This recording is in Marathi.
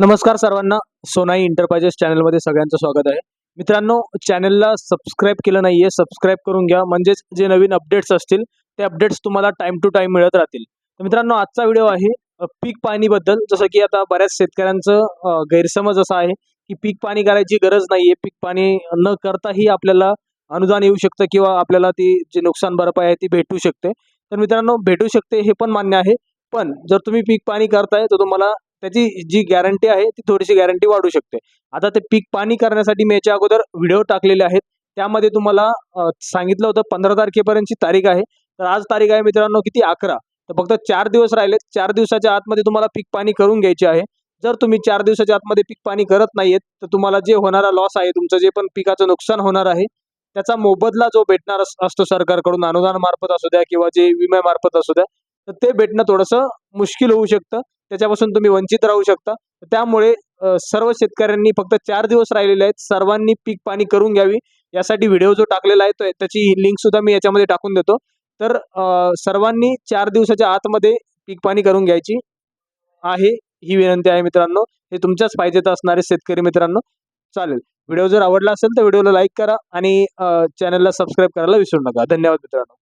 नमस्कार सर्वांना सोनाई इंटरप्राइजेस चॅनलमध्ये सगळ्यांचं स्वागत आहे. मित्रांनो चॅनलला सबस्क्राईब केलं नाहीये सबस्क्राईब करून घ्या. म्हणजेच जे नवीन अपडेट्स असतील ते अपडेट्स तुम्हाला टाइम टू टाइम मिळत राहतील. तर मित्रांनो आजचा व्हिडिओ आहे पीक पाणीबद्दल जसं की आता बऱ्याच शेतकऱ्यांचं गैरसमज असा आहे की पीक पाणी करायची गरज नाहीये. पीक पाणी न करताही आपल्याला अनुदान येऊ शकतं किंवा आपल्याला ती जी नुकसान भरपाई आहे ती भेटू शकते. तर मित्रांनो भेटू शकते हे पण मान्य आहे. पण जर तुम्ही पीक पाणी करताय तर तुम्हाला त्याची जी गॅरंटी आहे ती थोडीशी गॅरंटी वाढू शकते. आता ते पीक पाणी करण्यासाठी मी याच्या अगोदर व्हिडिओ टाकलेले आहेत. त्यामध्ये तुम्हाला सांगितलं होतं पंधरा तारखेपर्यंतची तारीख आहे. तर आज तारीख आहे मित्रांनो किती? अकरा. तर फक्त चार दिवस राहिलेत चार दिवसाच्या आतमध्ये तुम्हाला पीक पाणी करून घ्यायचे आहे. जर तुम्ही चार दिवसाच्या आतमध्ये पीक पाणी करत नाहीयेत तर तुम्हाला जे होणारा लॉस आहे तुमचं जे पण पिकाचं नुकसान होणार आहे त्याचा मोबदला जो भेटणार अस- असतो सरकारकडून अनुदान मार्फत असू द्या किंवा जे विम्यामार्फत असू द्या तर ते भेटणं थोडंसं मुश्किल होऊ शकतं. त्याच्यापासून तुम्ही वंचित राहू शकता. त्यामुळे सर्व शेतकऱ्यांनी फक्त चार दिवस राहिलेले आहेत. सर्वांनी पीक पाणी करून घ्यावी. यासाठी व्हिडिओ जो टाकलेला आहे तो त्याची लिंक सुद्धा मी याच्यामध्ये टाकून देतो. तर सर्वांनी चार दिवसाच्या आतमध्ये पीक पाणी करून घ्यायची आहे ही विनंती आहे मित्रांनो. हे तुमच्याच फायद्यात असणारे शेतकरी मित्रांनो. चालेल. व्हिडिओ जर आवडला असेल तर व्हिडिओला लाईक करा आणि चॅनलला सबस्क्राईब करायला विसरू नका. धन्यवाद मित्रांनो.